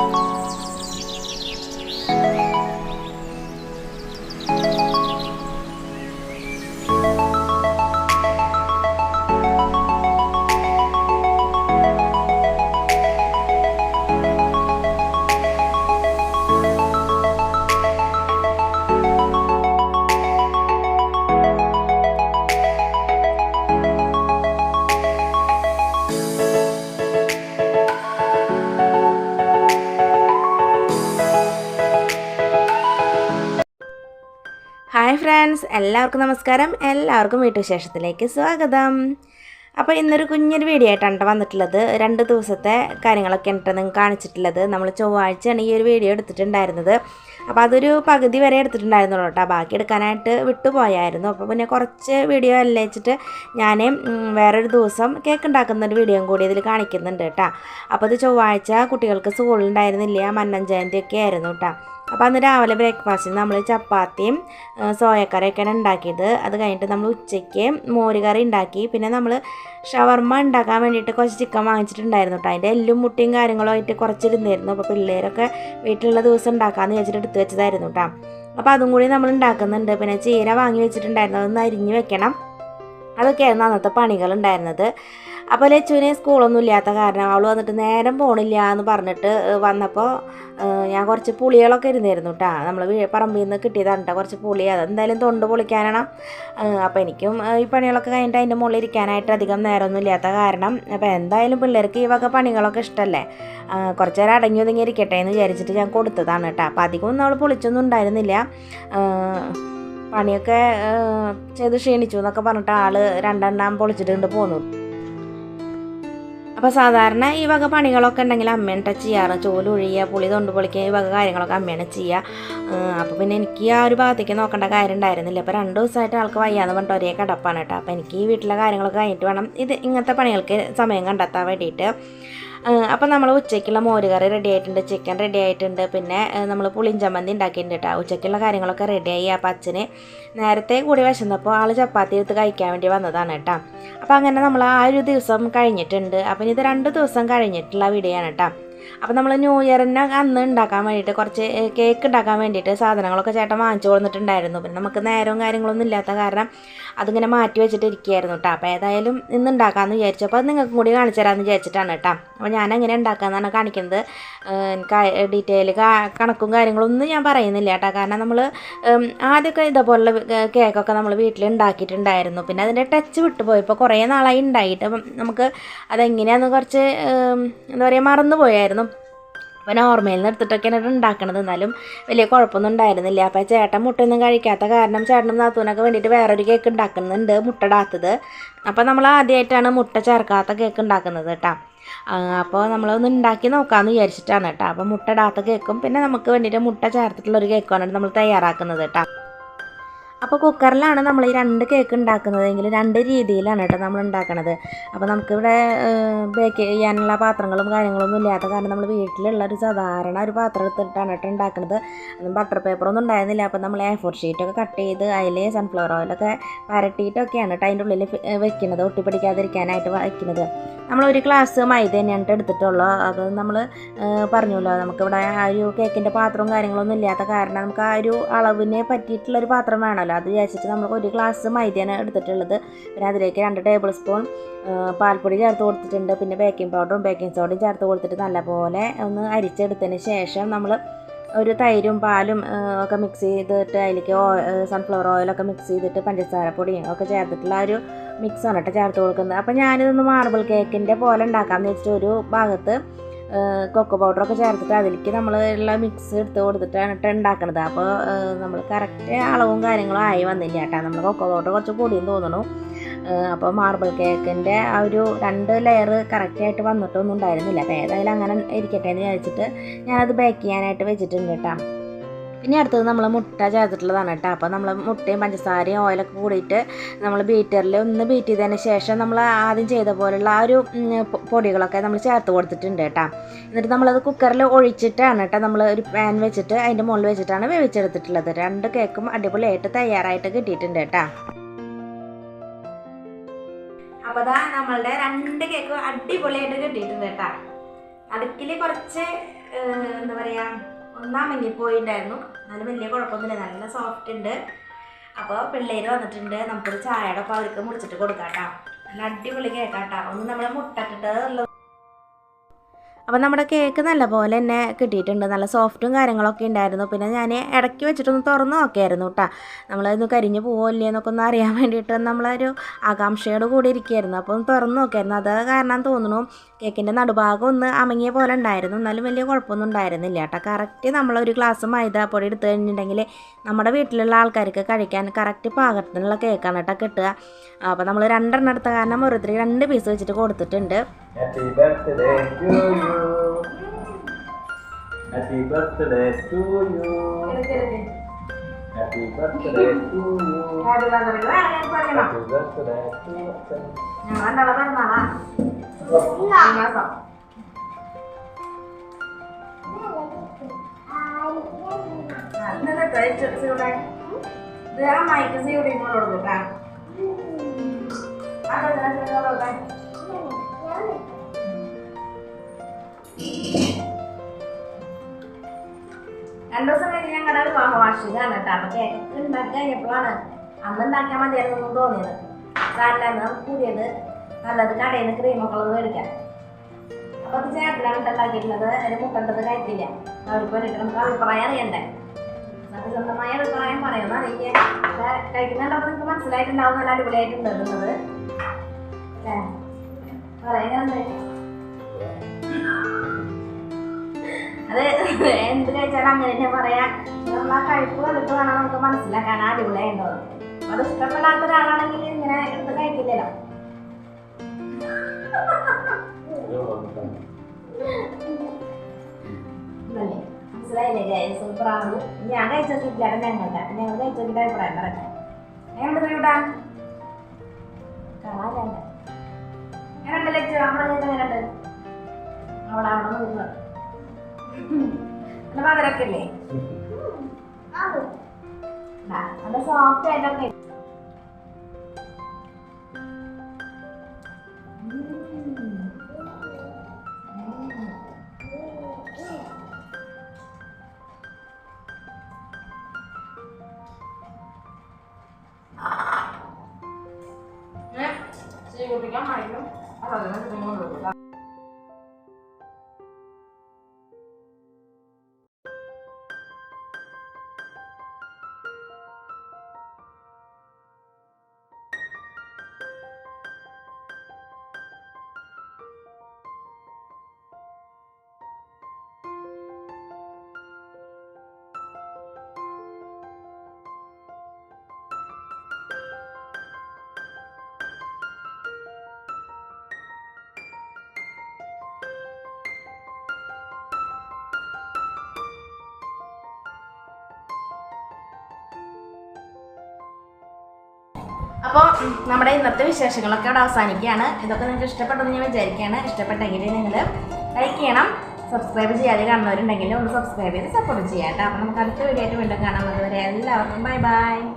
Música hi friends എല്ലാവർക്കും നമസ്കാരം. എല്ലാവർക്കും വീട്ടുവിശേഷത്തിലേക്ക് സ്വാഗതം. അപ്പോൾ ഇന്നൊരു കുഞ്ഞൊരു വീഡിയോ ആയിട്ടാണ് ട്ടോ വന്നിട്ടുള്ളത്. രണ്ട് ദിവസത്തെ കാര്യങ്ങളൊക്കെ എന്നിട്ട് നിങ്ങൾക്ക് കാണിച്ചിട്ടുള്ളത്. നമ്മൾ ചൊവ്വാഴ്ചയാണ് ഈ ഒരു വീഡിയോ എടുത്തിട്ടുണ്ടായിരുന്നത്. അപ്പോൾ അതൊരു പകുതി വരെ എടുത്തിട്ടുണ്ടായിരുന്നുള്ളൂ കേട്ടോ ബാക്കി എടുക്കാനായിട്ട് വിട്ടുപോയായിരുന്നു. അപ്പോൾ പിന്നെ കുറച്ച് വീഡിയോ അല്ലേ വെച്ചിട്ട് ഞാൻ വേറൊരു ദിവസം കേക്ക് ഉണ്ടാക്കുന്ന ഒരു വീഡിയോയും കൂടി ഇതിൽ കാണിക്കുന്നുണ്ട് കേട്ടോ അപ്പോൾ ഇത് ചൊവ്വാഴ്ച കുട്ടികൾക്ക് സ്കൂളുണ്ടായിരുന്നില്ല മന്നം ജയന്തി ഒക്കെ ആയിരുന്നു കേട്ടോ അപ്പോൾ അന്ന് രാവിലെ ബ്രേക്ക്ഫാസ്റ്റിന് നമ്മൾ ചപ്പാത്തിയും സോയക്കറിയൊക്കെയാണ് ഉണ്ടാക്കിയത്. അത് കഴിഞ്ഞിട്ട് നമ്മൾ ഉച്ചയ്ക്ക് മോരുകറി ഉണ്ടാക്കി. പിന്നെ നമ്മൾ ഷവർമ്മ ഉണ്ടാക്കാൻ വേണ്ടിയിട്ട് കുറച്ച് ചിക്കൻ വാങ്ങിച്ചിട്ടുണ്ടായിരുന്നു കേട്ടോ അതിന്റെ എല്ലും മുട്ടിയും കാര്യങ്ങളും ആയിട്ട് കുറച്ചിരുന്നായിരുന്നു അപ്പോൾ പിള്ളേരൊക്കെ വീട്ടിലുള്ള ദിവസം ഉണ്ടാക്കാമെന്ന് വെച്ചിട്ട് എടുത്ത് വെച്ചതായിരുന്നു കേട്ടോ അപ്പോൾ അതും കൂടി നമ്മൾ ഉണ്ടാക്കുന്നുണ്ട്. പിന്നെ ചീര വാങ്ങി വെച്ചിട്ടുണ്ടായിരുന്നു. അതൊന്ന് അരിഞ്ഞ് വെക്കണം. അതൊക്കെയായിരുന്നു അന്നത്തെ പണികൾ ഉണ്ടായിരുന്നത്. അപ്പോൾ ലച്ചുവിന് സ്കൂളൊന്നും ഇല്ലാത്ത കാരണം അവൾ വന്നിട്ട് നേരം പോണില്ല എന്ന് പറഞ്ഞിട്ട് വന്നപ്പോൾ ഞാൻ കുറച്ച് പുളികളൊക്കെ ഇരുന്നിരുന്നു കേട്ടോ നമ്മൾ പറമ്പിൽ നിന്ന് കിട്ടിയതാണ് കേട്ടോ കുറച്ച് പുളി. അത് എന്തായാലും തൊണ്ട് പൊളിക്കാനാണ്. അപ്പോൾ എനിക്കും ഈ പണികളൊക്കെ കഴിഞ്ഞിട്ട് അതിന്റെ മുകളിൽ ഇരിക്കാനായിട്ട് അധികം നേരമൊന്നും ഇല്ലാത്ത കാരണം അപ്പോൾ എന്തായാലും പിള്ളേർക്ക് ഈ വക പണികളൊക്കെ ഇഷ്ടമല്ലേ കുറച്ച് നേരം അടങ്ങി ഒതുങ്ങി ഇരിക്കട്ടെ എന്ന് വിചാരിച്ചിട്ട് ഞാൻ കൊടുത്തതാണ് കേട്ടോ അപ്പോൾ അധികമൊന്നും അവൾ പൊളിച്ചൊന്നും ഉണ്ടായിരുന്നില്ല. പണിയൊക്കെ ചെയ്ത് ക്ഷീണിച്ചു എന്നൊക്കെ പറഞ്ഞിട്ട് ആൾ രണ്ടെണ്ണം പൊളിച്ചിട്ടുണ്ട് പോന്നു. അപ്പോൾ സാധാരണ ഈ വക പണികളൊക്കെ ഉണ്ടെങ്കിൽ അമ്മയാണ് ടച്ച് ചെയ്യാറ്. ചോൽ ഒഴിയുക പുളി തൊണ്ട് പൊളിക്കുക ഈ വക കാര്യങ്ങളൊക്കെ അമ്മേനെ ചെയ്യുക അപ്പോൾ പിന്നെ എനിക്ക് ആ ഒരു ഭാഗത്തേക്ക് നോക്കേണ്ട കാര്യം ഉണ്ടായിരുന്നില്ല. അപ്പോൾ രണ്ട് ദിവസമായിട്ട് ആൾക്ക് വയ്യാന്ന് പറഞ്ഞിട്ട് ഒരേ കടപ്പാണ് കേട്ടോ. അപ്പോൾ എനിക്ക് ഈ വീട്ടിലെ കാര്യങ്ങളൊക്കെ കഴിഞ്ഞിട്ട് വേണം ഇത് ഇങ്ങനത്തെ പണികൾക്ക് സമയം കണ്ടെത്താൻ വേണ്ടിയിട്ട്. അപ്പോൾ നമ്മൾ ഉച്ചയ്ക്കുള്ള മോരുകറി റെഡി ആയിട്ടുണ്ട് ചിക്കൻ റെഡി ആയിട്ടുണ്ട്. പിന്നെ നമ്മൾ പുളിഞ്ചമ്മന്തി ഉണ്ടാക്കിയിട്ടുണ്ട് കേട്ടോ ഉച്ചയ്ക്കുള്ള കാര്യങ്ങളൊക്കെ റെഡിയായി അപ്പം അച്ഛന് നേരത്തെ കൂടി വിശന്നപ്പോൾ ആൾ ചപ്പാത്തി എടുത്ത് കഴിക്കാൻ വേണ്ടി വന്നതാണ് കേട്ടോ അപ്പോൾ അങ്ങനെ നമ്മൾ ആ ഒരു ദിവസം കഴിഞ്ഞിട്ടുണ്ട്. അപ്പം ഇത് രണ്ട് ദിവസം കഴിഞ്ഞിട്ടുള്ള വീഡിയോ ആണ് കേട്ടോ അപ്പോൾ നമ്മൾ ന്യൂ ഇയറിന്റെ അന്ന് ഉണ്ടാക്കാൻ വേണ്ടിയിട്ട് കുറച്ച് കേക്ക് ഉണ്ടാക്കാൻ വേണ്ടിയിട്ട് സാധനങ്ങളൊക്കെ ചേട്ടൻ വാങ്ങിച്ചു കൊടുത്തിട്ടുണ്ടായിരുന്നു. പിന്നെ നമുക്ക് നേരവും കാര്യങ്ങളൊന്നും ഇല്ലാത്ത കാരണം അതിങ്ങനെ മാറ്റി വെച്ചിട്ട് ഇരിക്കുകയായിരുന്നു കേട്ടോ അപ്പോൾ ഏതായാലും ഇന്ന് ഉണ്ടാക്കാമെന്ന് വിചാരിച്ചു. അപ്പോൾ അത് നിങ്ങൾക്കും കൂടി കാണിച്ചു തരാമെന്ന് വിചാരിച്ചിട്ടാണ് കേട്ടോ അപ്പോൾ ഞാൻ എങ്ങനെ ഉണ്ടാക്കാമെന്നാണ് കാണിക്കുന്നത് എനിക്ക് ഡീറ്റെയിൽ കണക്കും കാര്യങ്ങളൊന്നും ഞാൻ പറയുന്നില്ല കേട്ടോ കാരണം നമ്മൾ ആദ്യമൊക്കെ ഇതേപോലുള്ള കേക്കൊക്കെ നമ്മൾ വീട്ടിൽ ഉണ്ടാക്കിയിട്ടുണ്ടായിരുന്നു പിന്നെ അതിന്റെ ടച്ച് വിട്ടുപോയപ്പോൾ കുറേ നാളായി ഉണ്ടായിട്ട് നമുക്ക് അതെങ്ങനെയാണെന്ന് കുറച്ച് എന്താ പറയുക മറന്നു പോയായിരുന്നു. അപ്പോൾ നോർമലിൽ നിന്ന് എടുത്തിട്ടൊക്കെയാണ് ഉണ്ടാക്കണത്. എന്നാലും വലിയ കുഴപ്പമൊന്നും ഉണ്ടായിരുന്നില്ല. അപ്പോൾ ചേട്ടൻ മുട്ടയൊന്നും കഴിക്കാത്ത കാരണം ചേട്ടനും നാത്തൂനൊക്കെ വേണ്ടിയിട്ട് വേറൊരു കേക്ക് ഉണ്ടാക്കുന്നുണ്ട് മുട്ടടാത്തത്. അപ്പോൾ നമ്മൾ ആദ്യമായിട്ടാണ് മുട്ട ചേർക്കാത്ത കേക്ക് ഉണ്ടാക്കുന്നത് കേട്ടോ. അപ്പോൾ നമ്മളൊന്ന് ഉണ്ടാക്കി നോക്കാമെന്ന് വിചാരിച്ചിട്ടാണ് കേട്ടോ. അപ്പോൾ മുട്ട ഇടാത്ത കേക്കും പിന്നെ നമുക്ക് വേണ്ടിയിട്ട് മുട്ട ചേർത്തിട്ടുള്ള ഒരു കേക്കുമാണ് നമ്മൾ തയ്യാറാക്കുന്നത് കേട്ടോ. അപ്പോൾ കുക്കറിലാണ് നമ്മൾ ഈ രണ്ട് കേക്ക് ഉണ്ടാക്കുന്നതെങ്കിൽ രണ്ട് രീതിയിലാണ് കേട്ടോ നമ്മൾ ഉണ്ടാക്കണത്. അപ്പോൾ നമുക്കിവിടെ ബേക്ക് ചെയ്യാനുള്ള പാത്രങ്ങളും കാര്യങ്ങളൊന്നും ഇല്ലാത്ത കാരണം നമ്മൾ വീട്ടിലുള്ള ഒരു സാധാരണ ഒരു പാത്രം എടുത്തിട്ടാണ് കേട്ടോ ഉണ്ടാക്കുന്നത് അതും ബട്ടർ പേപ്പറൊന്നും ഉണ്ടായിരുന്നില്ല. അപ്പോൾ നമ്മൾ എ ഫോർ ഷീറ്റൊക്കെ കട്ട് ചെയ്ത് അതിൽ സൺഫ്ലവർ ഓയിലൊക്കെ പരട്ടിയിട്ടൊക്കെയാണ് കേട്ടോ അതിന്റെ ഉള്ളിൽ വെക്കുന്നത്. ഒട്ടിപ്പിടിക്കാതിരിക്കാനായിട്ട് വയ്ക്കുന്നത്. നമ്മൾ ഒരു ഗ്ലാസ് മൈദ തന്നെയാണ് ട്ടോ എടുത്തിട്ടുള്ളൂ. അത് നമ്മൾ പറഞ്ഞല്ലോ. നമുക്കിവിടെ ആ ഒരു കേക്കിന്റെ പാത്രവും കാര്യങ്ങളൊന്നും ഇല്ലാത്ത കാരണം നമുക്ക് ആ ഒരു അളവിനെ പറ്റിയിട്ടുള്ളൊരു പാത്രം വേണമല്ലോ അത് വിചാരിച്ചിട്ട് നമ്മൾ ഒരു ഗ്ലാസ് മൈദയാണ് എടുത്തിട്ടുള്ളത്. പിന്നെ അതിലേക്ക് രണ്ട് ടേബിൾ സ്പൂൺ പാൽപ്പൊടി ചേർത്ത് കൊടുത്തിട്ടുണ്ട്. പിന്നെ ബേക്കിംഗ് പൗഡറും ബേക്കിംഗ് സോഡയും ചേർത്ത് കൊടുത്തിട്ട് നല്ലപോലെ ഒന്ന് അരിച്ചെടുത്തതിന് ശേഷം നമ്മൾ ഒരു തൈരും പാലും ഒക്കെ മിക്സ് ചെയ്തിട്ട് അതിലേക്ക് സൺഫ്ലവർ ഓയിലൊക്കെ മിക്സ് ചെയ്തിട്ട് പഞ്ചസാര പൊടിയും ഒക്കെ ചേർത്തിട്ടുള്ള ഒരു മിക്സാണ് കേട്ടോ ചേർത്ത് കൊടുക്കുന്നത്. അപ്പോൾ ഞാനിതൊന്ന് മാർബിൾ കേക്കിന്റെ പോലെ ഉണ്ടാക്കാമെന്ന് വെച്ചിട്ട് ഒരു ഭാഗത്ത് കൊക്കോ പൗഡറൊക്കെ ചേർത്തിട്ട് അതിലേക്ക് നമ്മൾ എല്ലാം മിക്സ് എടുത്ത് കൊടുത്തിട്ടാണ് കേട്ടോ ഉണ്ടാക്കുന്നത് അപ്പോൾ നമ്മൾ കറക്റ്റ് അളവും കാര്യങ്ങളും ആയി വന്നില്ല കേട്ടോ. നമ്മൾ കൊക്കോ പൗഡർ കുറച്ച് കൂടിയും തോന്നണു. അപ്പോൾ മാർബിൾ കേക്കിന്റെ ആ ഒരു രണ്ട് ലെയർ കറക്റ്റായിട്ട് വന്നിട്ടൊന്നും ഉണ്ടായിരുന്നില്ല. അപ്പോൾ ഏതായാലും അങ്ങനെ ഇരിക്കട്ടെ എന്ന് വിചാരിച്ചിട്ട് ഞാനത് ബേക്ക് ചെയ്യാനായിട്ട് വെച്ചിട്ടുണ്ട് കേട്ടോ. പിന്നെ അടുത്തത് നമ്മൾ മുട്ട ചേർത്തിട്ടുള്ളതാണ് കേട്ടോ. അപ്പോൾ നമ്മൾ മുട്ടയും പഞ്ചസാരയും ഓയിലൊക്കെ കൂടിയിട്ട് നമ്മൾ ബീറ്ററിൽ ഒന്ന് ബീറ്റ് ചെയ്തതിന് ശേഷം നമ്മൾ ആദ്യം ചെയ്ത പോലുള്ള ആ ഒരു പൊടികളൊക്കെ നമ്മൾ ചേർത്ത് കൊടുത്തിട്ടുണ്ട് കേട്ടോ. എന്നിട്ട് നമ്മളത് കുക്കറിൽ ഒഴിച്ചിട്ടാണ് കേട്ടോ നമ്മൾ ഒരു പാൻ വെച്ചിട്ട് അതിന്റെ മുകളിൽ വെച്ചിട്ടാണ് വേവിച്ചെടുത്തിട്ടുള്ളത്. രണ്ട് കേക്കും അടിപൊളിയായിട്ട് തയ്യാറായിട്ട് കിട്ടിയിട്ടുണ്ട് കേട്ടോ. അപ്പോൾ അതാ നമ്മളുടെ രണ്ട് കേക്ക് അടിപൊളിയായിട്ട് കിട്ടിയിട്ടുണ്ട് കേട്ടോ. അടുക്കിൽ കുറച്ച് എന്താ പറയുക ഒന്നാം മങ്ങിപ്പോയിണ്ടായിരുന്നു എന്നാലും വലിയ കുഴപ്പമൊന്നുമില്ല. നല്ല സോഫ്റ്റ് ഉണ്ട്. അപ്പോൾ പിള്ളേർ വന്നിട്ടുണ്ട്. നമുക്കൊരു ചായയുടെ ഒപ്പം അവർക്ക് മുറിച്ചിട്ട് കൊടുക്കാം കേട്ടോ നല്ല അടിപൊളി കേക്കാട്ടോ. ഒന്ന് നമ്മൾ ഉള്ളത് അപ്പോൾ നമ്മുടെ കേക്ക് നല്ല പോലെ തന്നെ കിട്ടിയിട്ടുണ്ട്. നല്ല സോഫ്റ്റും കാര്യങ്ങളൊക്കെ ഉണ്ടായിരുന്നു. പിന്നെ ഞാൻ ഇടയ്ക്ക് വെച്ചിട്ടൊന്ന് തുറന്ന് നോക്കിയായിരുന്നു കേട്ടോ നമ്മളതൊന്ന് കരിഞ്ഞ് പോവില്ലേ എന്നൊക്കെ ഒന്ന് അറിയാൻ വേണ്ടിയിട്ട് നമ്മളൊരു ആകാംക്ഷയോട് കൂടി ഇരിക്കുകയായിരുന്നു അപ്പോൾ ഒന്ന് തുറന്നു നോക്കിയായിരുന്നു. അത് കാരണം തോന്നുന്നു കേക്കിന്റെ നടുഭാഗം ഒന്ന് അമങ്ങിയ പോലെ ഉണ്ടായിരുന്നു. എന്നാലും വലിയ കുഴപ്പമൊന്നും ഉണ്ടായിരുന്നില്ല കേട്ടോ കറക്റ്റ് നമ്മളൊരു ഗ്ലാസ് മൈദാപ്പൊടി എടുത്തു കഴിഞ്ഞിട്ടുണ്ടെങ്കിൽ നമ്മുടെ വീട്ടിലുള്ള ആൾക്കാർക്ക് കഴിക്കാൻ കറക്റ്റ് പാകത്തിനുള്ള കേക്കാണ് കേട്ടോ കിട്ടുക. അപ്പോൾ നമ്മൾ രണ്ടെണ്ണം എടുത്ത കാരണം ഓരോരുത്തർ രണ്ട് പീസ് വെച്ചിട്ട് കൊടുത്തിട്ടുണ്ട്. Happy birthday to you. Happy birthday to you. Happy birthday to you. Happy birthday to you. ഞങ്ങളെ പിറന്നാളാ ഈ മാസം ആ, ഇന്നലെ കഴിച്ചു സീവിടെ ഇത് ആ മൈക്ക് സീവിടെ ഇങ്ങോട്ട് കൊടുക്കട്ടാ രണ്ടു ദിവസം കഴിഞ്ഞ് ഞങ്ങളുടെ വിവാഹ വാർഷികമാണ് കേട്ടോ. അപ്പൊ കേക്ക് ഉണ്ടാക്കി കഴിഞ്ഞപ്പോഴാണ് അന്ന് ഉണ്ടാക്കിയാൽ മതിയായിരുന്നു തോന്നിയത്. സാറിന് കൂടിയത് നല്ലത് കടയിൽ നിന്ന് ക്രീമൊക്കെ ഉള്ളത് മേടിക്കാം അപ്പൊ അത് ചേട്ടനാണ് ഉണ്ടാക്കിയിട്ടുള്ളത് അതിന് മുട്ടണ്ടത് കഴിക്കില്ല. അവർക്ക് വേണ്ടിയിട്ട് നമുക്ക് അഭിപ്രായം അറിയണ്ടേ? സത്യസന്ധമായ അഭിപ്രായം പറയുന്ന എനിക്ക് കഴിക്കുന്നുണ്ടപ്പോൾ നിങ്ങൾക്ക് മനസ്സിലായിട്ടുണ്ടാവും. നല്ല അടിപൊളിയായിട്ടുണ്ട് എന്നുള്ളത്. എന്ത് അങ്ങനെ തന്നെ പറയാ നമ്മൾ ആ കഴിപ്പ് കണ്ടിട്ട് വേണം നമുക്ക് മനസ്സിലാക്കാൻ അടിപൊളിയായിട്ടുണ്ടോ അത് ഇഷ്ടപ്പെടാത്ത ഒരാളാണെങ്കിൽ ഇങ്ങനെ എടുത്ത് കഴിക്കില്ലല്ലോ? മനസ്സിലായില്ലേ സൂപ്പറാണ്. ഞാൻ കഴിച്ചിട്ടില്ല ഞങ്ങളുടെ ഞങ്ങൾ കഴിച്ചിട്ട് അഭിപ്രായം പറയട്ടെ. എങ്ങനെയുണ്ട് ഇവിടെ കാണാൻ എങ്ങനെയുണ്ട് കേട്ട് എങ്ങനെയുണ്ട് അവിടെ അവിടെ നിന്ന് നല്ല മധുരമൊക്കെ ഇല്ലേ നല്ല സോഫ്റ്റ് ആയിട്ടൊക്കെ കുട്ടിക്കാൻ മടിക്കും അതങ്ങനെ തിന്നുകൊണ്ടിരിക്കും അപ്പോൾ നമ്മുടെ ഇന്നത്തെ വിശേഷങ്ങളൊക്കെ അവിടെ അവസാനിക്കുകയാണ്. ഇതൊക്കെ നിങ്ങൾക്ക് ഇഷ്ടപ്പെട്ടെന്ന് ഞാൻ വിചാരിക്കുകയാണ്. ഇഷ്ടപ്പെട്ടെങ്കിൽ നിങ്ങൾ ലൈക്ക് ചെയ്യണം സബ്സ്ക്രൈബ് ചെയ്യാതെ കാണുന്നവരുണ്ടെങ്കിൽ ഒന്ന് സബ്സ്ക്രൈബ് ചെയ്ത് സപ്പോർട്ട് ചെയ്യാം കേട്ടോ. അപ്പോൾ നമുക്ക് അടുത്ത വീഡിയോ ആയിട്ട് വീണ്ടും കാണാം. അതുവരെ എല്ലാവർക്കും ബൈ ബൈ